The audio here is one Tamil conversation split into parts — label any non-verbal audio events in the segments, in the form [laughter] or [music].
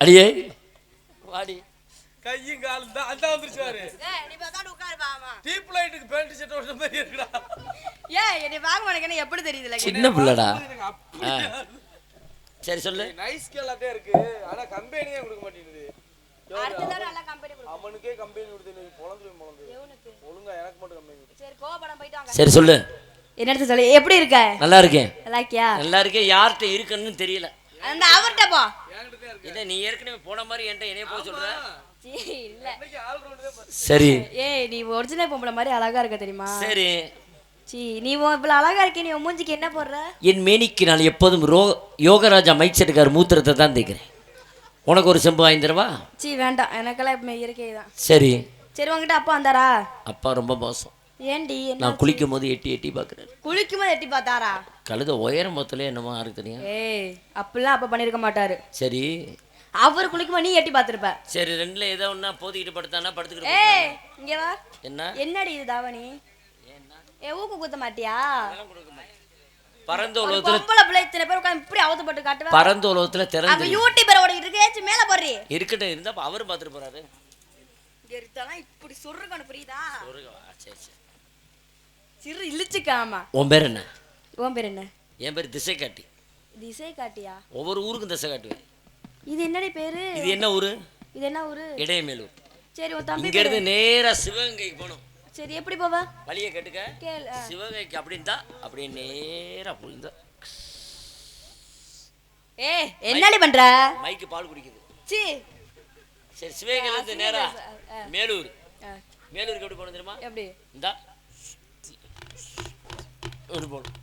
அடியே. வாடி. கையும் காலும் தான் அந்த வந்துருச்சு பாரு டீப் லைட்டுக்கு பெல்ட் ஷர்ட் ஓடுற மாதிரி இருக்குடா. ஏய் என்னை பார்க்க மாட்டேங்க எப்படி தெரியுதுல சின்ன பிள்ளடா. சரி சொல்லு. நைஸ் கேலாட்டே இருக்கு. ஆனா கம்பெனியே கொடுக்க மாட்டேங்குது. அடுத்த தடவை நல்லா கம்பெனி கொடு அவனுக்கே கம்பெனி கொடுத்து நீ பொழந்து ஒழுங்கா எனக்கு மட்டும் கம்பெனி சரி கோபப்படம் போயிட்டு வாங்க. சரி சொல்லு. என்ன எடுத்து சொல்லு? எப்படி இருக்க? நல்லா இருக்கேன். நல்லா இருக்கியா? நல்லா இருக்கேன். யார்கிட்ட இருக்குன்னு தெரியல. அந்த அவர்கிட்ட போ. என்ன நீ ஏற்கனவே போன மாதிரி என்கிட்ட என்னைய போக சொல்ற? சீ, இல்ல. சரி. ஏய் நீ ஒரிஜினல் பொம்பளை மாதிரி அழகா இருக்க தெரியுமா? சரி. சீ நீ உன் இவ்வளவு அழகா இருக்கே நீ உன் மூஞ்சிக்கு என்ன போடுற? என் மேனிக்கு நான் எப்போதும் ரோ யோகராஜா மைக் செட்டுக்கார் மூத்திரத்தை தான் தேய்க்கிறேன். உனக்கு ஒரு செம்பு வாங்கிக்கிறவா சீ வேண்டாம். எனக்கெல்லாம் இயற்கை தான். சரி. சரி உங்ககிட்ட அப்பா வந்தாரா? அப்பா ரொம்ப மோசம். ஏண்டி நான் குளிக்கும் போது எட்டி எட்டி பார்க்குறாரு. குளிக்கும் போது எட்டி பார்த்தாரா? கழுத உயரம் மொத்தலே என்னமோ யாருக்கு தெரியும் ஏய் அப்படிலாம் அப்ப பண்ணிருக்க மாட்டாரு. சரி. அவர் குளிக்கும் நீ எட்டி பார்த்திருப்ப? சரி ரெண்டுல ஏதோ ஒன்றா போத்திக்கிட்டு படுத்தானா படுத்துக்கிட்டு ஏய் இங்க வா. என்ன? என்னடி இது தாவணி? ஏ ஊக்கு குத்த மாட்டியா? பரந்த உலகத்துல பொம்பளை பிள்ளை இத்தனை பேர் உட்காந்து இப்படி அவத்தப்பட்டு காட்டுவ? பரந்த உலகத்துல திறந்து யூடியூபர் ஓடிட்டு இருக்கு ஏச்சு மேல போடுறி. இருக்கட்டும் இருந்தா அவரும் பார்த்துட்டு போறாரு. இங்க இருக்கலாம் இப்படி சொல்றக்கணும் புரியுதா? ஒரு வா, சரி சரி. சிறு இழுச்சுக்காமா. உன் பேர் என்ன? உன் பேர் என்ன? என் பேர் திசை காட்டி திசை காட்டியா ஒவ்வொரு ஊருக்கும் திசை காட்டுவேன் இது என்னடி பேரு? இது என்ன ஊரு? இது என்ன ஊரு? இடையமேலூர். சரி உன் தம்பி இங்க இருந்து நேரா சிவகங்கைக்கு போகணும். சரி எப்படி போவ? வழியை கேட்டுக்க. கேள். சிவகங்கைக்கு அப்படின்னு தான் அப்படியே நேரா போயிருந்தா ஏய் என்னடி பண்ற? மைக்கு பால் குடிக்குது. சி. சரி சிவகங்கையில இருந்து நேரா மேலூர். மேலூருக்கு எப்படி போகணும் தெரியுமா? எப்படி? இந்தா. இப்படி போகணும்.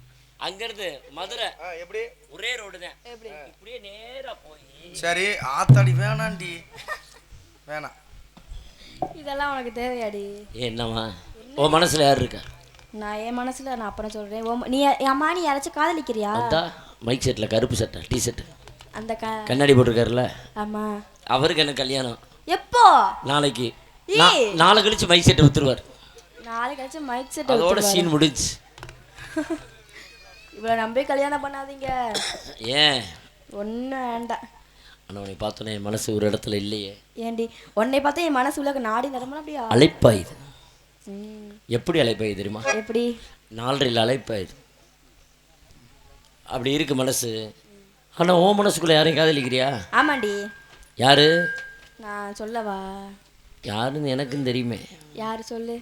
அங்கிருந்து மதுரை. எப்படி? ஒரே ரோடு தான். எப்படி? இப்படியே நேரா போய். சரி ஆத்தாடி வேணாண்டி. வேணாம். இதெல்லாம் உனக்கு தேவையாடி. என்னம்மா? உன் மனசுல யார் இருக்கா? நான் என் மனசுல நான் அப்புறம் சொல்றேன். நீ என் அம்மா நீ யாராச்சும் காதலிக்கிறியா? மைக் செட்டில் கருப்பு சட்டை டி ஷர்ட் அந்த க கண்ணாடி போட்டிருக்காருல்ல? ஆமா. அவருக்கு எனக்கு கல்யாணம்? எப்போ? நாளைக்கு. நாளை கழிச்சு மைக் செட்டை வித்துருவார் நாளைக்கு ஆச்சு மைக் செட் அதோட சீன் முடிஞ்சு. [laughs] இவ்வளவு நம்பி கல்யாணம் பண்ணாதீங்க. ஏன்? ஒண்ணு வேண்டாம். ஆனால் உன்னை பார்த்தோன்னே என் மனசு ஒரு இடத்துல இல்லையே. ஏண்டி உன்னை பார்த்தா என் மனசு உள்ள நாடி நரம்பலாம் அப்படியா அழைப்பாயுது ம், எப்படி அழைப்பாயுது தெரியுமா? எப்படி? நாலரையில் அழைப்பாயுது அப்படி இருக்கு மனசு. ஆனால் உன் மனசுக்குள்ள யாரையும் காதலிக்கிறியா? ஆமாண்டி. யாரு? நான் சொல்லவா? யாருன்னு எனக்கும் தெரியுமே. யாரு சொல்லு?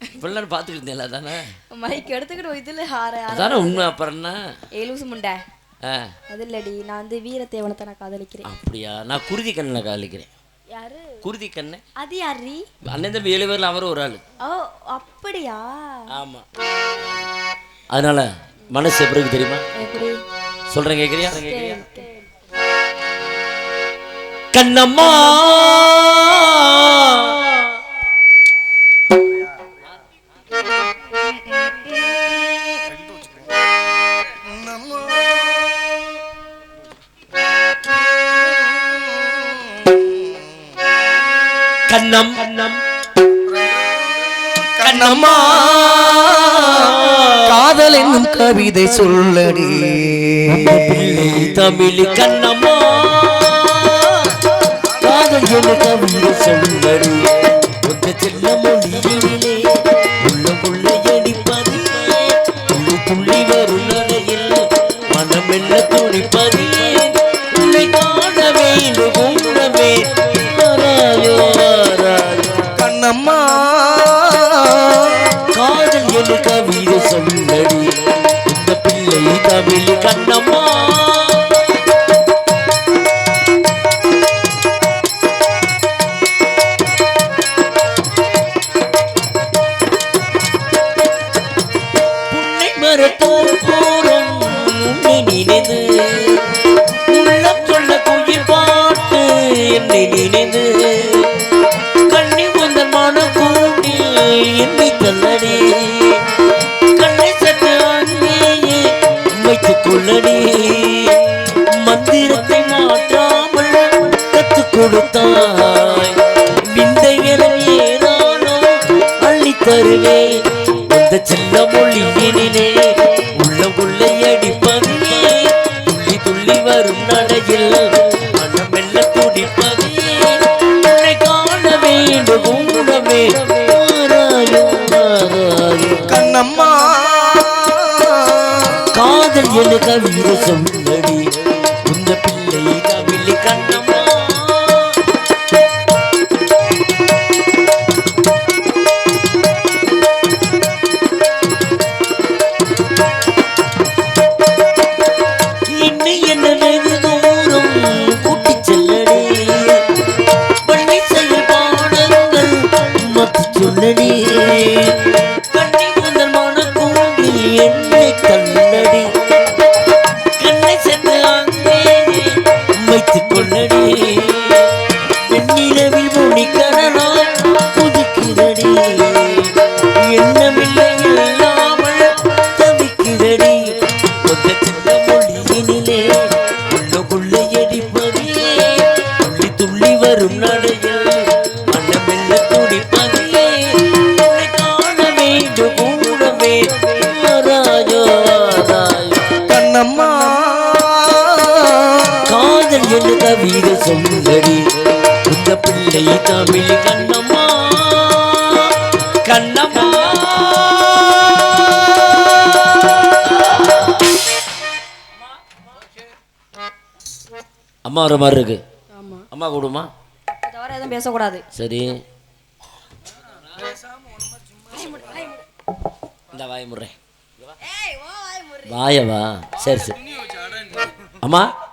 இப்பெல்லாம் பார்த்துக்கிட்டு இருந்தேன்ல தானே மைக் எடுத்துக்கிட்டு இதுல ஹார அதானே உண்மை அப்புறம் என்ன ஏ லூசு முண்டை அது இல்லடி நான் வந்து வீரத்தேவனத்தை நான் காதலிக்கிறேன். அப்படியா? நான் குருதி கண்ணனை காதலிக்கிறேன். யாரு? குருதி கண்ணன் அது யாரி அண்ணன் தம்பி ஏழு பேர்ல அவரும் ஒரு ஆள். ஓ அப்படியா? ஆமா. அதனால மனசு எப்படி தெரியுமா? சொல்றேன் கேக்குறியா? கேக்குறியா. கண்ணம்மா! கண்ணம். கண்ணம் கண்ணம்மா. காதல் என்னும் கவிதை சொல்லடி. தமிழ் கண்ணம்மா. காதல் என கவிதை சொல்லடி. ஒத்த அந்த சின்ன மொழியினிலே உள்ளம் உள்ளே அடிப்பது துள்ளி துள்ளி வரும் நடையில் மனம் மெல்ல துடிப்பது உன்னை காண வேண்டும் உணவே கண்ணம்மா. காதல் என கவிதை சொன்னடி. உந்த வைத்துக் கொள்ளடி வெண்ணிலவில் மொழி கடலால் புதுக்கிறடி எண்ணமில்லை இல்லாமல் தவிக்கிறடி சொல்லடி. இந்த பிள்ளை தமிழ் கண்ணம்மா. கண்ணம்மா. அம்மா வர மாதிரி இருக்கு. அம்மா கூடுமா? தவிர எதுவும் பேசக்கூடாது. சரி. இந்த வாய முடுறேன். வாயவா சரி சரி. அம்மா.